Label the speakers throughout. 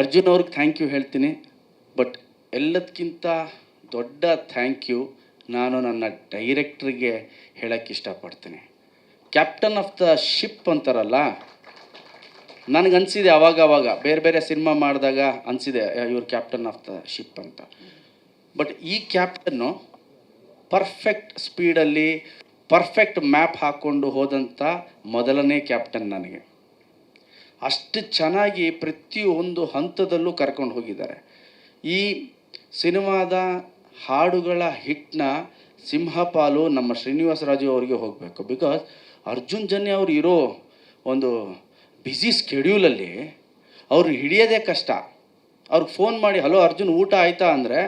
Speaker 1: ಅರ್ಜುನ್ ಅವ್ರಿಗೆ thank you ಹೇಳ್ತೀನಿ. But ಎಲ್ಲದಕ್ಕಿಂತ ದೊಡ್ಡ ಥ್ಯಾಂಕ್ ಯು ನಾನು ನನ್ನ ಡೈರೆಕ್ಟ್ರಿಗೆ ಹೇಳಕ್ಕೆ ಇಷ್ಟಪಡ್ತೀನಿ. ಕ್ಯಾಪ್ಟನ್ ಆಫ್ ದ ಶಿಪ್ ಅಂತಾರಲ್ಲ, ನನಗೆ ಅನಿಸಿದೆ ಅವಾಗ ಅವಾಗ. ಬೇರೆ ಬೇರೆ ಸಿನಿಮಾ ಮಾಡಿದಾಗ ಅನಿಸಿದೆ ಇವ್ರು ಕ್ಯಾಪ್ಟನ್ ಆಫ್ ದ ಶಿಪ್ ಅಂತ. ಬಟ್ ಈ ಕ್ಯಾಪ್ಟನ್ನು ಪರ್ಫೆಕ್ಟ್ ಸ್ಪೀಡಲ್ಲಿ ಪರ್ಫೆಕ್ಟ್ ಮ್ಯಾಪ್ ಹಾಕ್ಕೊಂಡು ಹೋದಂಥ ಮೊದಲನೇ ಕ್ಯಾಪ್ಟನ್ ನನಗೆ. ಅಷ್ಟು ಚೆನ್ನಾಗಿ ಪ್ರತಿಯೊಂದು ಹಂತದಲ್ಲೂ ಕರ್ಕೊಂಡು ಹೋಗಿದ್ದಾರೆ. ಈ ಸಿನಿಮಾದ ಹಾಡುಗಳ ಹಿಟ್ನ ಸಿಂಹಪಾಲು ನಮ್ಮ ಶ್ರೀನಿವಾಸ ರಾಜು ಅವರಿಗೆ ಹೋಗಬೇಕು. ಬಿಕಾಸ್ ಅರ್ಜುನ್ ಜನ್ಯ ಅವರು ಇರೋ ಒಂದು ಬ್ಯುಸಿ ಸ್ಕೆಡ್ಯೂಲಲ್ಲಿ ಅವರು ಹಿಡಿಯೋದೇ ಕಷ್ಟ. ಅವ್ರಿಗೆ ಫೋನ್ ಮಾಡಿ, ಹಲೋ ಅರ್ಜುನ್, ಊಟ ಆಯ್ತಾ? ಅಂದರೆ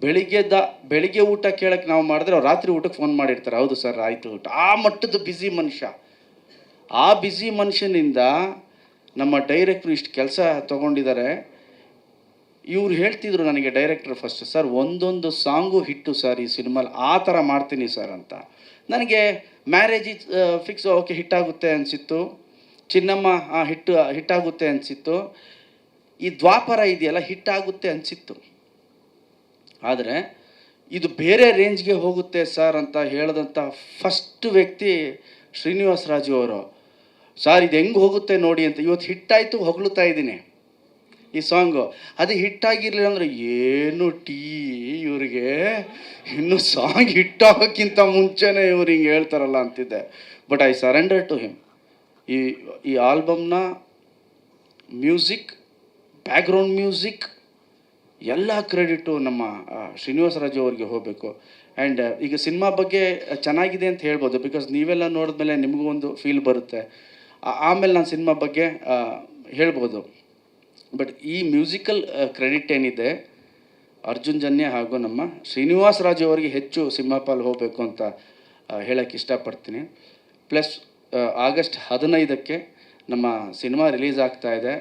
Speaker 1: ಬೆಳಿಗ್ಗೆ ದ, ಬೆಳಿಗ್ಗೆ ಊಟ ಕೇಳಕ್ಕೆ ನಾವು ಮಾಡಿದ್ರೆ ಅವ್ರು ರಾತ್ರಿ ಊಟಕ್ಕೆ ಫೋನ್ ಮಾಡಿರ್ತಾರೆ. ಹೌದು ಸರ್, ಆಯಿತು ಊಟ. ಆ ಮಟ್ಟದ ಬ್ಯುಸಿ ಮನುಷ್ಯ. ಆ ಬ್ಯುಸಿ ಮನುಷ್ಯನಿಂದ ನಮ್ಮ ಡೈರೆಕ್ಟ್ರು ಇಷ್ಟು ಕೆಲಸ ತೊಗೊಂಡಿದ್ದಾರೆ. ಇವ್ರು ಹೇಳ್ತಿದ್ರು ನನಗೆ ಡೈರೆಕ್ಟ್ರ್ ಫಸ್ಟ್, ಸರ್, ಒಂದೊಂದು ಸಾಂಗು ಹಿಟ್ಟು ಸರ್ ಈ ಸಿನಿಮಾಲಿ, ಆ ಥರ ಮಾಡ್ತೀನಿ ಸರ್ ಅಂತ. ನನಗೆ ಮ್ಯಾರೇಜ್ ಫಿಕ್ಸ್ ಓಕೆ ಹಿಟ್ಟಾಗುತ್ತೆ ಅನಿಸಿತ್ತು. ಚಿನ್ನಮ್ಮ ಹಿಟ್ಟು ಹಿಟ್ಟಾಗುತ್ತೆ ಅನಿಸಿತ್ತು. ಈ ದ್ವಾಪರ ಇದೆಯಲ್ಲ, ಹಿಟ್ಟಾಗುತ್ತೆ ಅನಿಸಿತ್ತು. ಆದರೆ, ಇದು ಬೇರೆ ರೇಂಜ್ಗೆ ಹೋಗುತ್ತೆ ಸರ್ ಅಂತ ಹೇಳಿದಂಥ ಫಸ್ಟ್ ವ್ಯಕ್ತಿ ಶ್ರೀನಿವಾಸ ರಾಜು ಅವರು. ಸರ್, ಇದು ಹೆಂಗೆ ಹೋಗುತ್ತೆ ನೋಡಿ ಅಂತ ಇವತ್ತು ಹಿಟ್ಟಾಯಿತು, ಹೊಗಳುತ್ತಾ ಇದ್ದೀನಿ. ಈ ಸಾಂಗು ಅದು ಹಿಟ್ಟಾಗಿರಲಿಲ್ಲ ಅಂದರೆ, ಏನು ಟೀ ಇವರಿಗೆ? ಇನ್ನು ಸಾಂಗ್ ಹಿಟ್ಟಾಗೋಕ್ಕಿಂತ ಮುಂಚೆನೇ ಇವ್ರು ಹಿಂಗೆ ಹೇಳ್ತಾರಲ್ಲ ಅಂತಿದ್ದೆ. But I surrender to him ಈ ಈ ಆಲ್ಬಮ್ನ ಮ್ಯೂಸಿಕ್ ಬ್ಯಾಕ್ಗ್ರೌಂಡ್ ಮ್ಯೂಸಿಕ್, ಎಲ್ಲ ಕ್ರೆಡಿಟು ನಮ್ಮ ಶ್ರೀನಿವಾಸ ರಾಜು ಅವರಿಗೆ ಹೋಗಬೇಕು. ಆ್ಯಂಡ್ ಈಗ ಸಿನಿಮಾ ಬಗ್ಗೆ ಚೆನ್ನಾಗಿದೆ ಅಂತ ಹೇಳ್ಬೋದು ಬಿಕಾಸ್ ನೀವೆಲ್ಲ ನೋಡಿದ್ಮೇಲೆ ನಿಮಗೂ ಒಂದು ಫೀಲ್ ಬರುತ್ತೆ. ಆಮೇಲೆ ನಾನು ಸಿನಿಮಾ ಬಗ್ಗೆ ಹೇಳ್ಬೋದು. ಬಟ್ ಈ ಮ್ಯೂಸಿಕಲ್ ಕ್ರೆಡಿಟ್ ಏನಿದೆ, ಅರ್ಜುನ್ ಜನ್ಯ ಹಾಗೂ ನಮ್ಮ ಶ್ರೀನಿವಾಸ ರಾಜು ಅವರಿಗೆ ಹೆಚ್ಚು ಸಿಂಹಪಾಲ್ ಹೋಗಬೇಕು ಅಂತ ಹೇಳಕ್ಕೆ ಇಷ್ಟಪಡ್ತೀನಿ. ಪ್ಲಸ್ ಆಗಸ್ಟ್ ಹದಿನೈದಕ್ಕೆ ನಮ್ಮ ಸಿನಿಮಾ ರಿಲೀಸ್ ಆಗ್ತಾ ಇದೆ.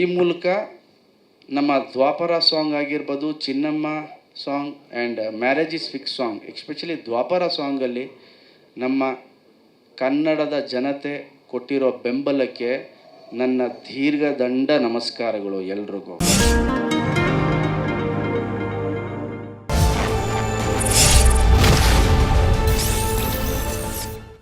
Speaker 1: ಈ ಮೂಲಕ ನಮ್ಮ ದ್ವಾಪರ ಸಾಂಗ್ ಆಗಿರ್ಬೋದು, Chinnamma song and marriage is fix song especially Dwapara ಸಾಂಗಲ್ಲಿ ನಮ್ಮ ಕನ್ನಡದ ಜನತೆ ಕೊಟ್ಟಿರೋ ಬೆಂಬಲಕ್ಕೆ ನನ್ನ ದೀರ್ಘದಂಡ ನಮಸ್ಕಾರಗಳು ಎಲ್ರಿಗೂ.